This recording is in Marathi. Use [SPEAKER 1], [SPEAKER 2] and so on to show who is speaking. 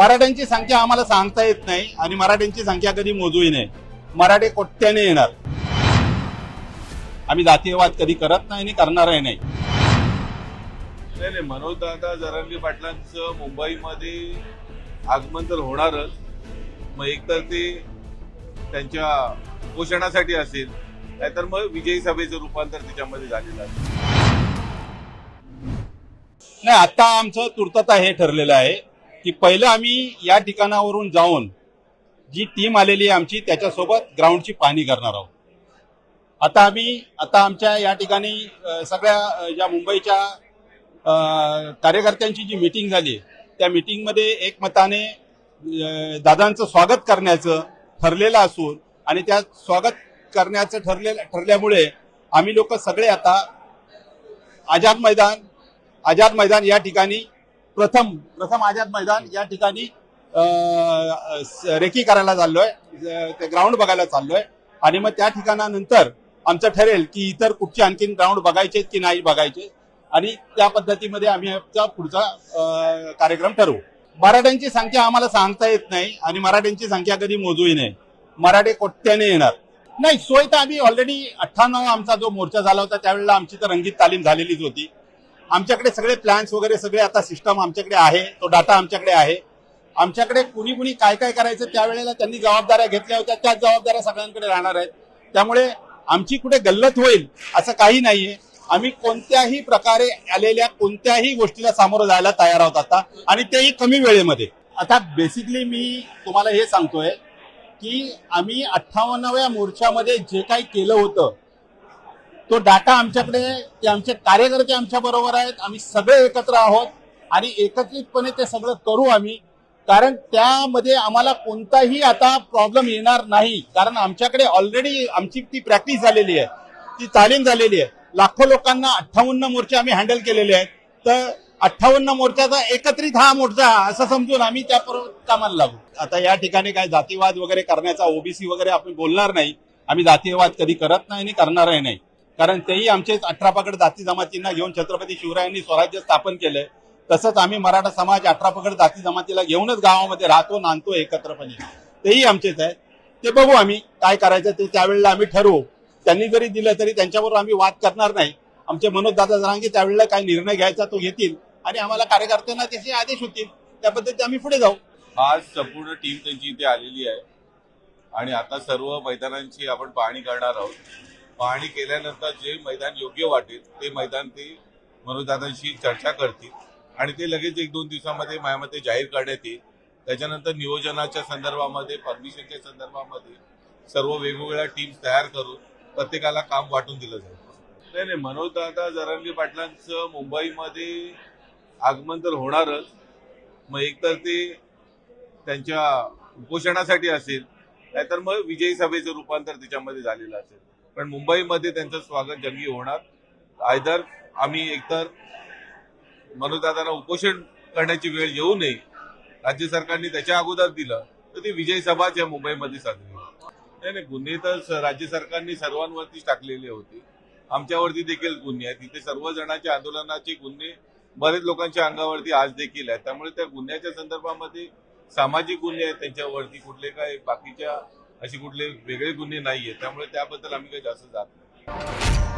[SPEAKER 1] मराठ्यांची संख्या आम्हाला सांगता येत नाही आणि मराठ्यांची संख्या कधी मोजूही नाही. मराठे कोट्याने येणार. आम्ही जातीयवाद कधी करत नाही आणि करणारही नाही.
[SPEAKER 2] नाही नाही मनोजदादा जरांगे पाटलांचं मुंबईमध्ये आगमन तर होणारच. मग एकतर ते त्यांच्या उपोषणासाठी असेल नाहीतर मग विजयी सभेचं रूपांतर त्याच्यामध्ये झालेलं असेल.
[SPEAKER 1] नाही आता आमचं तुर्तता हे ठरलेलं आहे. की पहिलं आम्ही या ठिकाणावरून जाऊन जी टीम आलेली आहे आमची त्याच्यासोबत ग्राउंडची पाहणी करणार आहोत. आता आम्ही आता आमच्या या ठिकाणी सगळ्या ज्या मुंबईच्या कार्यकर्त्यांची जी मीटिंग झाली त्या मीटिंगमध्ये एकमताने दादांचं स्वागत करण्याचं ठरलेलं असून आणि त्या स्वागत करण्याचं ठरलेलं ठरल्यामुळे आम्ही लोक सगळे आता आझाद मैदान आझाद मैदान या ठिकाणी प्रथम प्रथम आझाद मैदान या ठिकाणी रेकी करायला चाललोय. ते ग्राउंड बघायला चाललोय. आणि मग त्या ठिकाणानंतर आमचं ठरेल की इतर कुठचे आणखीन ग्राउंड बघायचे की नाही बघायचे आणि त्या पद्धतीमध्ये आम्ही आमचा पुढचा कार्यक्रम ठरवू. मराठ्यांची संख्या आम्हाला सांगता येत नाही आणि मराठ्यांची संख्या कधी मोजूही नाही. मराठे कोट्याने येणार. नाही सोय तर आम्ही ऑलरेडी अठ्ठ्याण्णव आमचा जो मोर्चा झाला होता त्यावेळेला आमची तर रंगीत तालीम झालेलीच होती. आमच्याकडे सगळे प्लॅन्स वगैरे सगळे आता सिस्टम आमच्याकडे आहे. तो डाटा आमच्याकडे आहे. आमच्याकडे कुणी कुणी काय काय करायचं त्यावेळेला त्यांनी जबाबदाऱ्या घेतल्या होत्या. त्याच जबाबदाऱ्या सगळ्यांकडे राहणार आहेत. त्यामुळे आमची कुठे गल्लत होईल असं काही नाहीये. आम्ही कोणत्याही प्रकारे आलेल्या कोणत्याही गोष्टीला सामोरं जायला तयार आहोत आता आणि तेही कमी वेळेमध्ये. आता बेसिकली मी तुम्हाला हे सांगतोय की आम्ही अठ्ठावन्नाव्या मोर्चामध्ये जे काही केलं होतं तो डाटा आमच्याकडे ते आमचे कार्यकर्ते आमच्या बरोबर आहेत. आम्ही सगळे एकत्र आहोत आणि एकत्रितपणे ते सगळं करू आम्ही. कारण त्यामध्ये आम्हाला कोणताही आता प्रॉब्लेम येणार नाही. कारण आमच्याकडे ऑलरेडी आमची ती प्रॅक्टिस झालेली आहे. ती तालीम झालेली आहे. लाखो लोकांना अठ्ठावन्न मोर्चे आम्ही हँडल केलेले आहेत. तर अठ्ठावन्न मोर्चाचा एकत्रित हा मोर्चा असं समजून आम्ही त्या कामाला लागू. आता या ठिकाणी काय जातीवाद वगैरे करण्याचा ओबीसी वगैरे आपण बोलणार नाही. आम्ही जातीयवाद कधी करत नाही आणि करणारही नाही. कारण तेही आमचेच अठरा पकड जाती जमातींना घेऊन छत्रपती शिवरायांनी स्वराज्य स्थापन केलंय. तसंच आम्ही मराठा समाज अठरा पकड जाती जमातीला घेऊनच गावामध्ये राहतो नांदतो एकत्रपणे. तेही आमचेच आहेत. ते बघू आम्ही काय करायचं ते त्यावेळेला आम्ही ठरवू. त्यांनी जरी दिलं तरी त्यांच्याबरोबर आम्ही वाद करणार नाही. आमचे मनोज दादा जरांगे त्यावेळेला काय निर्णय घ्यायचा तो घेतील आणि आम्हाला कार्यकर्त्यांना त्याचे आदेश होतील. त्या पद्धतीने आम्ही पुढे जाऊ.
[SPEAKER 2] आज संपूर्ण टीम त्यांची इथे आलेली आहे. आणि आता सर्व मैदानांची आपण पाहणी करणार आहोत. पाहणी केल्यानंतर जे मैदान योग्य वाटेल ते मैदान ते मनोजदादांशी चर्चा करतील. आणि ते लगेच एक दोन दिवसामध्ये माझ्यामध्ये जाहीर करण्यात येईल. त्याच्यानंतर नियोजनाच्या संदर्भामध्ये परमिशनच्या संदर्भामध्ये सर्व वेगवेगळ्या टीम्स तयार करून प्रत्येकाला काम वाटून दिलं जाईल. नाही नाही मनोजदादा जरांगी पाटलांचं मुंबईमध्ये आगमन तर होणारच. मग एकतर ते त्यांच्या उपोषणासाठी असेल नाहीतर मग विजयी सभेचं रूपांतर त्याच्यामध्ये झालेलं असेल. पण मुंबईमध्ये त्यांचं स्वागत जंगी होणार. आयदर आम्ही एकतर मनोजदादांना उपोषण करण्याची वेळ येऊ नये राज्य सरकारने त्याच्या अगोदर दिलं तर ती विजय सभाच या मुंबईमध्ये साजरी नाही नाही गुन्हे तर राज्य सरकारने सर्वांवरतीच टाकलेले होते. आमच्यावरती देखील गुन्हे आहेत. तिथे सर्व जणांच्या आंदोलनाचे गुन्हे बरेच लोकांच्या अंगावरती आज देखील आहेत. त्यामुळे त्या गुन्ह्याच्या संदर्भामध्ये सामाजिक गुन्हे आहेत त्यांच्यावरती. कुठले काय बाकीच्या असे कुठले वेगळे गुन्हे नाहीये. त्यामुळे त्याबद्दल आम्ही काही जास्त जात नाही.